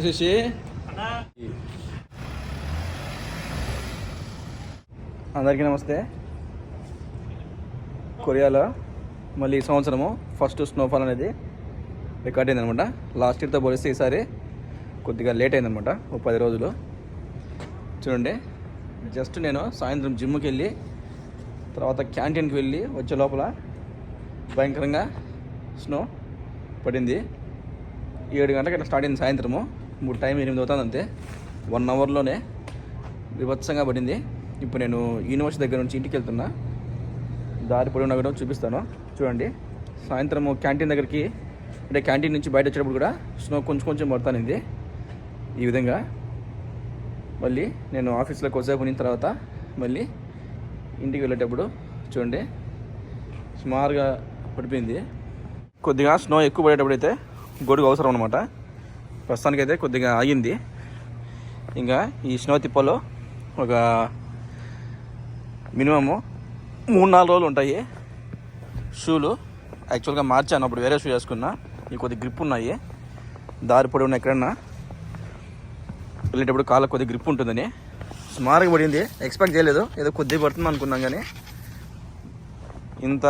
అన్న. శశి అందరికీ నమస్తే. కొరియాలో మళ్ళీ ఈ సంవత్సరము ఫస్ట్ స్నోఫాల్ అనేది రికార్డ్ అయిందనమాట. లాస్ట్ ఇయర్తో పోలిస్తే ఈసారి కొద్దిగా లేట్ అయిందనమాట ఓ పది రోజులు. చూడండి జస్ట్ నేను సాయంత్రం జిమ్కి వెళ్ళి తర్వాత క్యాంటీన్కి వెళ్ళి వచ్చే లోపల భయంకరంగా స్నో పడింది. ఏడు గంటలకు అట్లా స్టార్ట్ అయింది సాయంత్రము. మూడు టైం ఎనిమిది అవుతుంది అంతే. వన్ అవర్లోనే విభత్సంగా పడింది. ఇప్పుడు నేను యూనివర్సిటీ దగ్గర నుంచి ఇంటికి వెళ్తున్నా. దారి పొడవునా కూడా చూపిస్తాను. చూడండి. సాయంత్రం క్యాంటీన్ దగ్గరికి అంటే క్యాంటీన్ నుంచి బయట వచ్చేటప్పుడు కూడా స్నో కొంచెం కొంచెం పడుతానింది. ఈ విధంగా. మళ్ళీ నేను ఆఫీస్లో కొద్దిసేపు ఉన్న తర్వాత మళ్ళీ ఇంటికి వెళ్ళేటప్పుడు చూడండి. సుమారుగా పడిపోయింది. కొద్దిగా స్నో ఎక్కువ పడేటప్పుడు అయితే గొడుగు అవసరం అనమాట ప్రస్తుతానికైతే కొద్దిగా ఆగింది. ఇంకా ఈ స్నో తిప్పలో ఒక మినిమము మూడు నాలుగు రోజులు ఉంటాయి. షూలు. యాక్చువల్గా మార్చాను అప్పుడు వేరే షూ వేసుకున్నా. ఈ కొద్ది గ్రిప్ ఉన్నాయి. దారి పొడి ఉన్న ఎక్కడన్నా. వెళ్ళేటప్పుడు కాళ్ళకు కొద్ది గ్రిప్ ఉంటుందని. సుమారుగా పడింది. ఎక్స్పెక్ట్ చేయలేదు. ఏదో కొద్దిగా పడుతుంది అనుకున్నాం కానీ. ఇంత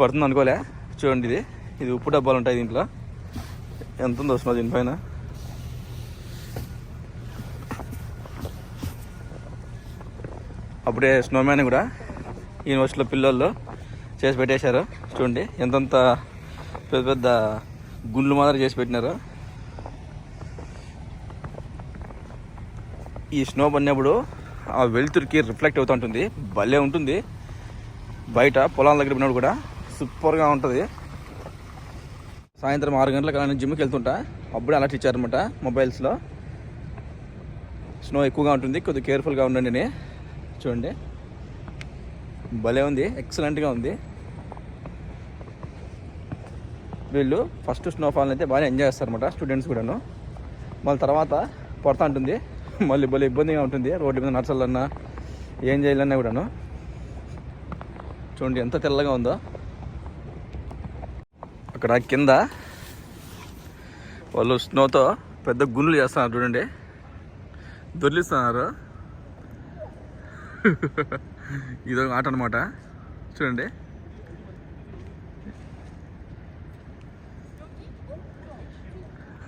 పడుతుంది అనుకోలే. చూడండి ఇది. ఇది ఉప్పు డబ్బాలు ఉంటాయి దీంట్లో. ఎంత ఉంది వస్తున్నా దీనిపైన? అప్పుడే స్నోమ్యాన్ కూడా యూనివర్సిటీలో పిల్లల్లో చేసి పెట్టేశారు. చూడండి ఎంతంత పెద్ద పెద్ద గుండ్లు మాదిరి చేసి పెట్టినారు. ఈ స్నో పడినప్పుడు ఆ వెలుతురికి రిఫ్లెక్ట్ అవుతూ ఉంటుంది. భలే ఉంటుంది. బయట పొలాల దగ్గర పోయినప్పుడు కూడా సూపర్గా ఉంటుంది. సాయంత్రం ఆరు గంటలకు అలా నేను జిమ్కి వెళ్తుంటా. అప్పుడే అలర్ట్ ఇచ్చారనమాట మొబైల్స్లో. స్నో ఎక్కువగా ఉంటుంది కొద్దిగా కేర్ఫుల్గా ఉండండి చూడండి. భలే ఉంది ఎక్సలెంట్గా ఉంది. వీళ్ళు ఫస్ట్ స్నోఫాల్ని అయితే బాగా ఎంజాయ్ చేస్తారనమాట స్టూడెంట్స్ కూడాను. మళ్ళీ తర్వాత పడతా ఉంటుంది. మళ్ళీ భలే ఇబ్బందిగా ఉంటుంది రోడ్డు మీద నడచాలన్నా ఏం చేయాలన్నా కూడాను. చూడండి ఎంత తెల్లగా ఉందో. అక్కడ కింద వాళ్ళు స్నోతో పెద్ద గుండ్లు చేస్తున్నారు చూడండి. దొర్లిస్తున్నారు. ఇదొక ఆట అనమాట చూడండి.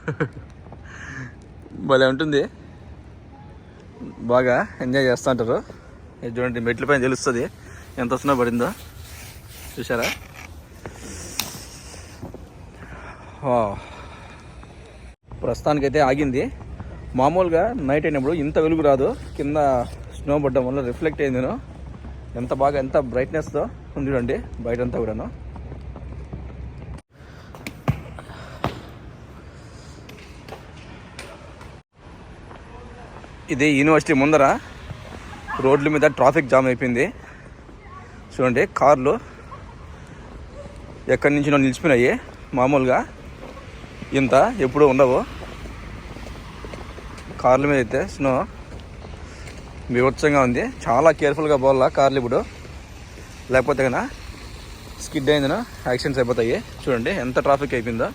భలే ఉంటుంది. బాగా ఎంజాయ్ చేస్తూ ఉంటారు. చూడండి మెట్ల పైన తెలుస్తుంది. ఎంత వస్తున్నా పడిందో. చూసారా ప్రస్తుతానికైతే ఆగింది. మామూలుగా నైట్ అయినప్పుడు ఇంత వెలుగు రాదు. కింద స్నో పడ్డం వల్ల రిఫ్లెక్ట్ అయిందిను ఎంత బాగా ఎంత బ్రైట్నెస్తో ఉంది చూడండి బయట అంతా కూడాను. ఇది యూనివర్సిటీ ముందర రోడ్ల మీద ట్రాఫిక్ జామ్ అయిపోయింది. చూడండి కార్లు ఎక్కడి నుంచి నిలిచిపోయినాయి మామూలుగా. ఇంత? ఎప్పుడు ఉండవు. కార్ల మీద అయితే స్నో. వివత్సంగా ఉంది. చాలా కేర్ఫుల్గా పోవాలా కార్లు ఇప్పుడు. లేకపోతే కన్నా స్కిడ్ అయిందనో యాక్సిడెంట్స్ అయిపోతాయి. చూడండి ఎంత ట్రాఫిక్ అయిపోయిందో.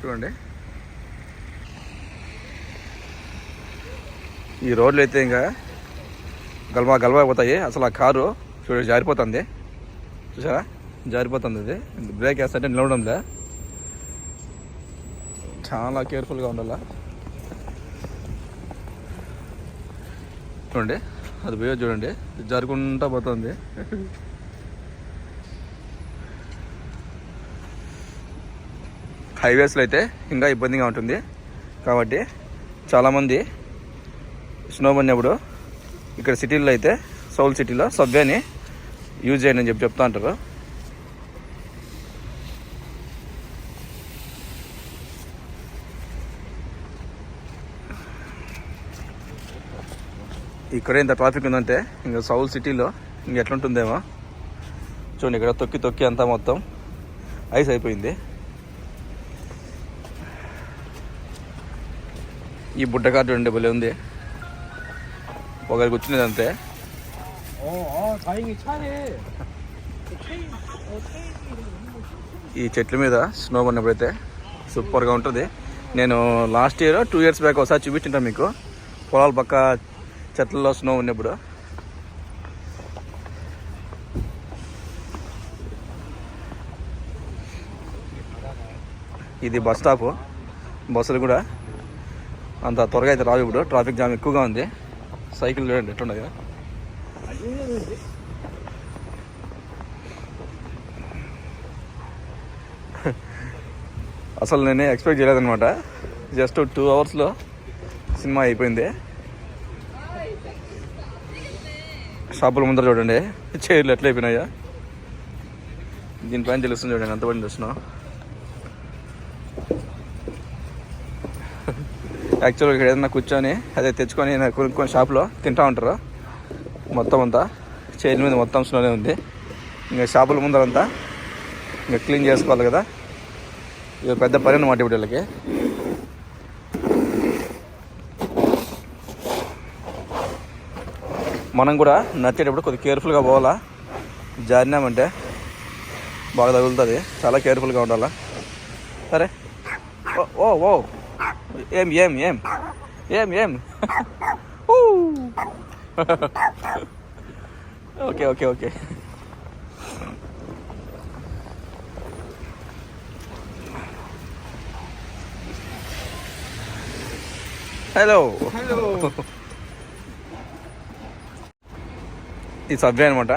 చూడండి. ఈ రోడ్లు అయితే ఇంకా గల్వా గల్వా అయిపోతాయి అసలు ఆ కారు చూడ జారిపోతుంది. చూసారా? జారిపోతుంది అది బ్రేక్ వేస్తుంటే నిలవడంలే చాలా కేర్ఫుల్గా ఉండాలా? చూడండి అది పోయో చూడండి జరుకుంటా పోతుంది. హైవేస్లో అయితే ఇంకా ఇబ్బందిగా ఉంటుంది. కాబట్టి చాలామంది స్నో పడినప్పుడు ఇక్కడ సిటీల్లో అయితే సౌల్ సిటీలో సబ్వేని యూజ్ చేయండి అని చెప్పి చెప్తా ఉంటారు. ఇక్కడ ఇంత ట్రాఫిక్ ఉందంటే ఇంకా సౌల్ సిటీలో ఇంక ఎట్లుంటుందేమో. చూడండి ఇక్కడ తొక్కి తొక్కి అంతా మొత్తం ఐస్ అయిపోయింది. ఈ బుడ్డ కార్డు రెండు భలే ఉంది. ఒకరికి వచ్చినది అంతే. ఈ చెట్ల మీద స్నో పడినప్పుడైతే సూపర్గా ఉంటుంది. నేను last year two years back ఒకసారి చూపించింటాను మీకు. పొలాల పక్క చెట్లలో స్నో ఉన్నప్పుడు. ఇది బస్ స్టాప్ బస్సులు కూడా అంత త్వరగా అయితే రావు ఇప్పుడు. ట్రాఫిక్ జామ్ ఎక్కువగా ఉంది. సైకిల్ చూడండి ఎట్లున్నది అసలు నేనే ఎక్స్పెక్ట్ చేయలేదన్నమాట. జస్ట్ టూ అవర్స్లో సినిమా అయిపోయింది. షాపుల ముందర చూడండి. చైర్లు ఎట్లా అయిపోయినాయా. దీనిపైన తెలుస్తుంది చూడండి ఎంత పని చూస్తున్నాం యాక్చువల్గా ఇక్కడ ఏదైనా కూర్చొని అదే తెచ్చుకొని ఏదైనా కొనుక్కొని షాప్లో తింటా ఉంటారు. మొత్తం అంతా చైర్ల మీద మొత్తం స్నోనే ఉంది. ఇంకా షాపుల ముందరంతా ఇంకా క్లీన్ చేసుకోవాలి కదా. ఇది పెద్ద పని అన్నమాట ఇప్పుడు వీళ్ళకి మనం కూడా నచ్చేటప్పుడు కొద్దిగా కేర్ఫుల్గా పోవాలా? జారినామంటే బాగా తగులుతుంది. చాలా కేర్ఫుల్గా ఉండాలా? సరే. ఓ ఓ ఏం ఏం ఏం? ఏం ఏం. Okay okay okay. Hello hello ఈ సబ్వే అనమాట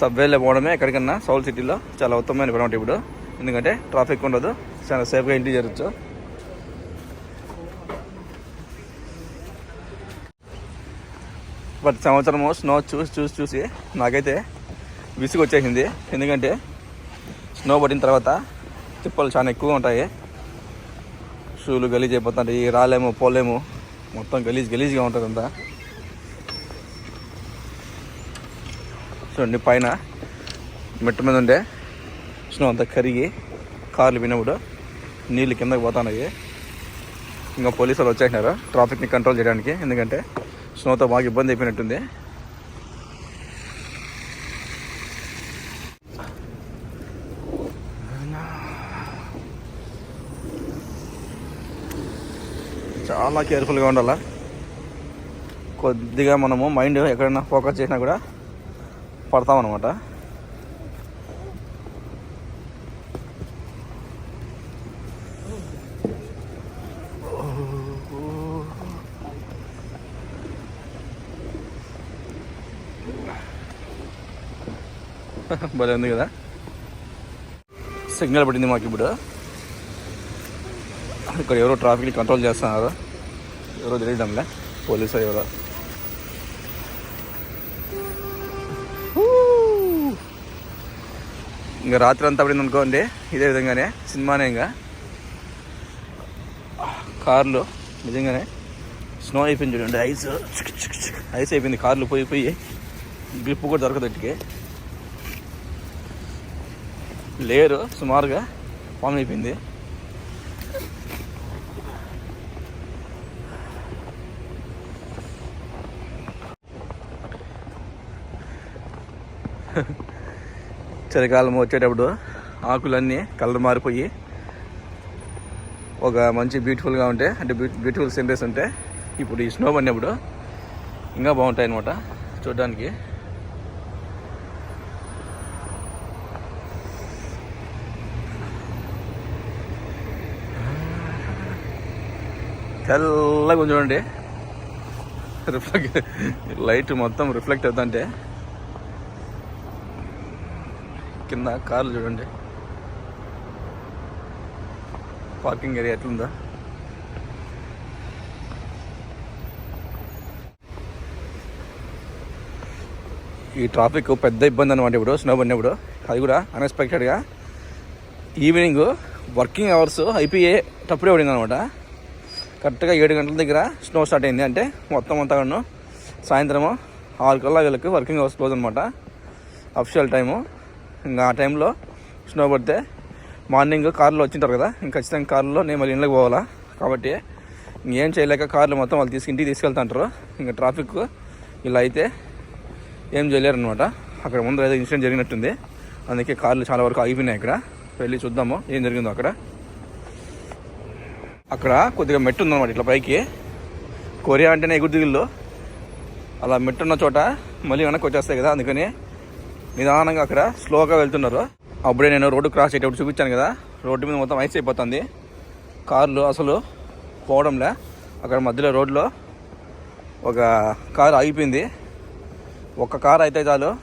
సబ్వేలో పోవడమే ఎక్కడికన్నా సౌల్ సిటీలో చాలా ఉత్తమమైన పని ఇప్పుడు. ఎందుకంటే ట్రాఫిక్ ఉండదు చాలా సేఫ్గా ఇంటికి చేరొచ్చు. ప్రతి సంవత్సరము స్నో చూసి చూసి చూసి నాకైతే విసుగు వచ్చేసింది ఎందుకంటే స్నో పడిన తర్వాత తిప్పలు చాలా ఎక్కువగా ఉంటాయి. షూలు గలీజ్ అయిపోతుంటాయి రాలేము పోలేము. మొత్తం గలీజ్ గలీజ్గా ఉంటుంది అంతా చూడండి పైన మెట్ట మీద ఉండే స్నో అంతా కరిగి కార్లు వినప్పుడు నీళ్ళు కిందకి పోతున్నాయి. ఇంకా పోలీసు వాళ్ళు వచ్చేసినారు. ట్రాఫిక్ని కంట్రోల్ చేయడానికి. ఎందుకంటే స్నోతో బాగా ఇబ్బంది అయిపోయినట్టుంది. చాలా కేర్ఫుల్గా ఉండాలా? కొద్దిగా మనము మైండ్ ఎక్కడైనా ఫోకస్ చేసినా కూడా పడతాం అనమాట భలే ఉంది కదా. సిగ్నల్ పడింది మాకు ఇప్పుడు. ఇక్కడ ఎవరో ట్రాఫిక్ని కంట్రోల్ చేస్తున్నారు. ఎవరో తెలియడంలే పోలీసు ఎవరో. ఇంకా రాత్రి అంతా పడింది అనుకోండి ఇదే విధంగానే సినిమానే ఇంకా. కార్లు నిజంగానే స్నో అయిపోయింది చూడండి ఐస్. ఐస్ అయిపోయింది కార్లు పోయి పోయి. గ్రిప్ కూడా దొరకదు లేరు సుమారుగా ఫామ్ అయిపోయింది. చలికాలం వచ్చేటప్పుడు ఆకులన్నీ కలర్ మారిపోయి ఒక మంచి బ్యూటిఫుల్గా ఉంటే అంటే బ్యూటిఫుల్ సీనరీస్ ఉంటే ఇప్పుడు ఈ స్నో పడినప్పుడు ఇంకా బాగుంటాయి అనమాట చూడడానికి. తెల్లగా చూడండి. రిఫ్లెక్ట్ లైట్ మొత్తం రిఫ్లెక్ట్ అవుతుంటే కింద కార్లు చూడండి. పార్కింగ్ ఏరియా ఎట్లుందా? ఈ ట్రాఫిక్ పెద్ద ఇబ్బంది అనమాట ఇప్పుడు స్నో పడినప్పుడు అది కూడా అన్ఎక్స్పెక్టెడ్గా ఈవినింగ్ వర్కింగ్ అవర్స్ అయిపోయేటప్పుడే పడింది అనమాట కరెక్ట్గా ఏడు గంటల దగ్గర స్నో స్టార్ట్ అయింది. అంటే మొత్తం అంతా సాయంత్రము ఆరు కల్లా వీళ్ళకి వర్కింగ్ అవర్స్ క్లోజ్ అనమాట అఫిషియల్ టైము ఇంకా ఆ టైంలో స్నో పడితే మార్నింగ్ కార్లో వచ్చింటారు కదా ఇంకా ఖచ్చితంగా కార్లో నేను మళ్ళీ ఇంట్లోకి పోవాలా? కాబట్టి ఇంకేం చేయలేక కార్లు మొత్తం వాళ్ళు తీసుకు ఇంటికి తీసుకెళ్తుంటారు. ఇంకా ట్రాఫిక్ ఇలా అయితే ఏం చేయలేరు అనమాట అక్కడ ముందు ఏదో ఇన్సిడెంట్ జరిగినట్టుంది. అందుకే కార్లు చాలా వరకు ఆగిపోయినాయి ఇక్కడ వెళ్ళి చూద్దాము ఏం జరిగిందో అక్కడ. అక్కడ కొద్దిగా మెట్టు ఉందన్నమాట ఇట్లా పైకి. కొరియా అంటేనే ఎగురు దిగుళ్ళు. అలా మెట్టున్న చోట మళ్ళీ వెనక్కి వచ్చేస్తాయి కదా అందుకని నిదానంగా అక్కడ స్లోగా వెళ్తున్నారు. అప్పుడే నేను రోడ్డు క్రాస్ అయ్యేటప్పుడు చూపించాను కదా. రోడ్డు మీద మొత్తం ఐస్ అయిపోతుంది. కార్లు అసలు పోవడంలే. అక్కడ మధ్యలో రోడ్లో ఒక కారు ఆగిపోయింది. ఒక్క కారు అయితే చాలు.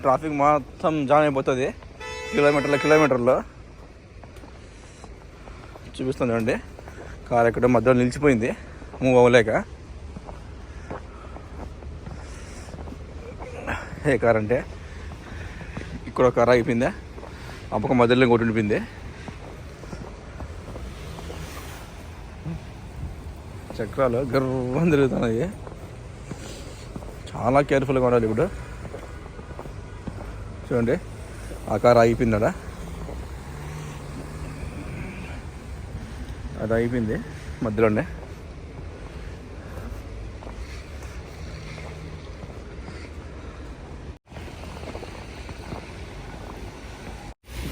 ట్రాఫిక్ మొత్తం జామ్ అయిపోతుంది. కిలోమీటర్ల కిలోమీటర్లో. చూపిస్తుంది అండి కారు ఎక్కడ మధ్యలో నిలిచిపోయింది. మూవ్ అవ్వలేక. ఏ కార్ అంటే? ఇక్కడ కర్ర అయిపోయిందా? ఆ పక్క మధ్యలో ఇంకోటి ఉండిపోయింది. చక్రాలు గర్వం తిరుగుతున్నాయి. చాలా కేర్ఫుల్గా ఉండాలి ఇప్పుడు. చూడండి ఆ కార్ ఆగిపోయిందా అది అయిపోయింది మధ్యలోనే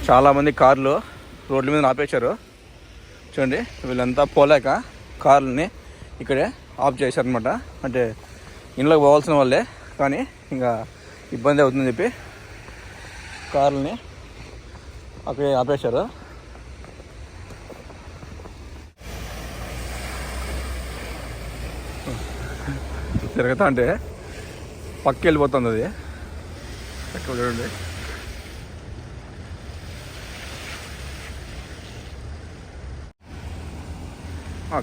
చాలామంది కార్లు రోడ్ల మీద ఆపేశారు. చూడండి వీళ్ళంతా పోలేక కార్లని ఇక్కడే ఆఫ్ చేశారనమాట అంటే ఇంట్లోకి పోవాల్సిన వాళ్ళే కానీ ఇంకా ఇబ్బంది అవుతుందని చెప్పి కార్లని అక్కడే ఆపేశారు. తిరగతా అంటే పక్క వెళ్ళిపోతుంది అది. ఎక్కడ చూడండి.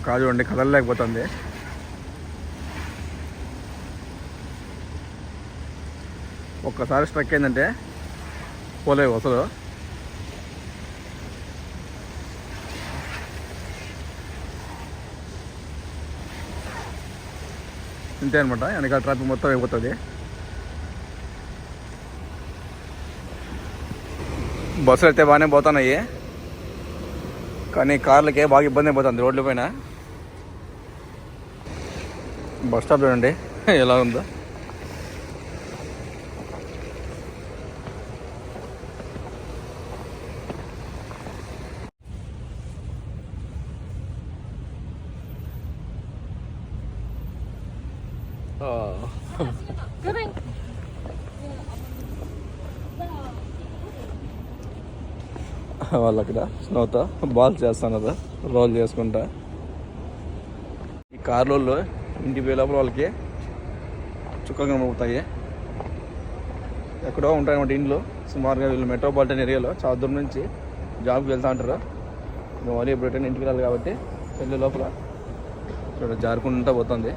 కాదు చూడండి కదలలేకపోతుంది ఒక్కసారి స్ట్రక్ అయిందంటే పోలేవు అసలు. ఇంతే అనమాట వెనకాల ట్రాఫిక్ మొత్తం అయిపోతుంది. బస్సులు అయితే బాగానే పోతున్నాయి. కానీ కార్లకే బాగా ఇబ్బంది అయిపోతుంది రోడ్ల పైన? బస్ స్టాప్ చూడండి. ఎలా ఉందో? వాళ్ళు అక్కడ స్నోతో బాల్ చేస్తున్నారు రోల్ చేసుకుంటా. ఈ కార్లలో ఇంటి పోయే లోపల వాళ్ళకి చుక్కలు కనబడుతాయి. ఎక్కడో ఉంటాయి అన్నమాట ఇంట్లో సుమారుగా వీళ్ళు మెట్రోపాలిటన్ ఏరియాలో చాలా దూరం నుంచి జాబ్కి వెళ్తూ ఉంటారు ఇంకా మళ్ళీ ఇంటికి వెళ్ళాలి కాబట్టి వెళ్ళే లోపల చూడండి జారుకుంటూ పోతుంది.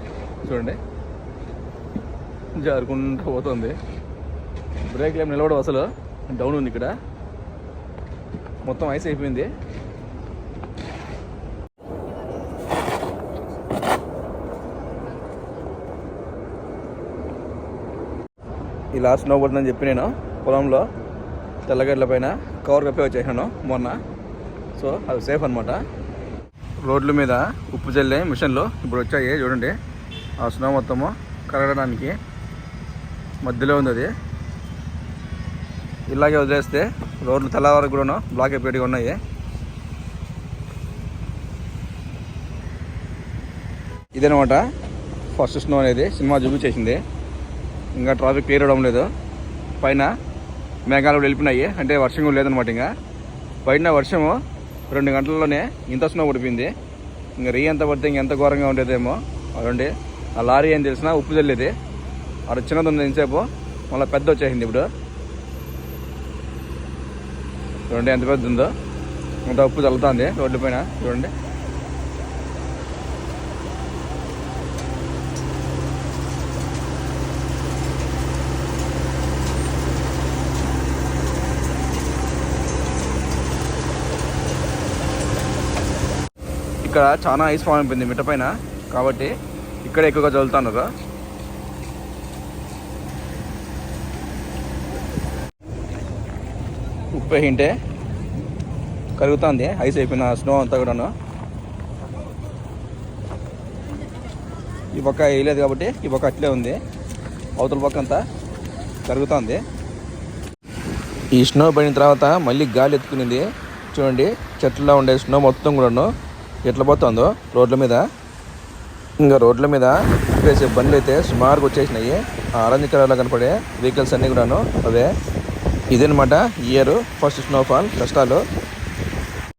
చూడండి. జారుకుంటూ పోతుంది. బ్రేక్ ఏం నిలబడవు అసలు. డౌన్ ఉంది ఇక్కడ. మొత్తం ఐస్ అయిపోయింది. ఇలా స్నో పడుతుందని చెప్పి నేను పొలంలో తెల్లగడ్ల పైన కవర్ కప్పి వచ్చేసాను మొన్న. సో అది సేఫ్ అనమాట రోడ్ల మీద ఉప్పు చల్లే మిషన్లు ఇప్పుడు వచ్చాయి చూడండి. ఆ స్నో మొత్తము కరగడానికి మధ్యలో ఉంది అది. ఇలాగే వదిలేస్తే రోడ్లు తెల్లవారు కూడాను బ్లాక్ అయిపోయి ఉన్నాయి. ఇదనమాట ఫస్ట్ స్నో అనేది సినిమా చూపించేసింది ఇంకా ట్రాఫిక్ క్లియర్ అవడం లేదు. పైన మేఘాలు కూడా వెళ్ళిపోయినాయి. అంటే వర్షం కూడా లేదనమాట ఇంకా. పైన వర్షము రెండు గంటల్లోనే ఇంత స్నో పడిపోయింది. ఇంకా రీ ఎంత పడితే ఇంకెంత ఘోరంగా ఉండేదేమో అదండి ఆ లారీ ఏం తెలిసినా ఉప్పు చల్లేది అక్కడ చిన్నది ఉంది ఎంతసేపు మళ్ళీ పెద్ద వచ్చేసింది ఇప్పుడు. చూడండి ఎంత పెద్ద ఉందో అంత ఉప్పు చల్లుతుంది రోడ్డు పైన చూడండి. ఇక్కడ చాలా ఐస్ ఫామ్ అయిపోయింది మిట్ట పైన. కాబట్టి ఇక్కడ ఎక్కువగా చల్లుతున్నారు. పోయింటే వేయింటే కరుగుతుంది ఐస్ అయిపోయిన స్నో అంతా కూడాను. ఈ పక్క వేయలేదు కాబట్టి ఈ పక్క అట్లే ఉంది. అవతల పక్క అంతా కరుగుతుంది. ఈ స్నో పడిన తర్వాత మళ్ళీ గాలి ఎత్తుకునింది. చూడండి చెట్లలో ఉండే స్నో మొత్తం కూడాను ఎట్లా పోతుందో రోడ్ల మీద. ఇంకా రోడ్ల మీద వేసే బండ్లు అయితే సుమారుగా వచ్చేసినాయి. ఆరెంజ్ కలర్లో కనపడే వెహికల్స్ అన్నీ కూడాను అవే. ఇదనమాట ఇయర్ ఫస్ట్ స్నోఫాల్ కష్టాలు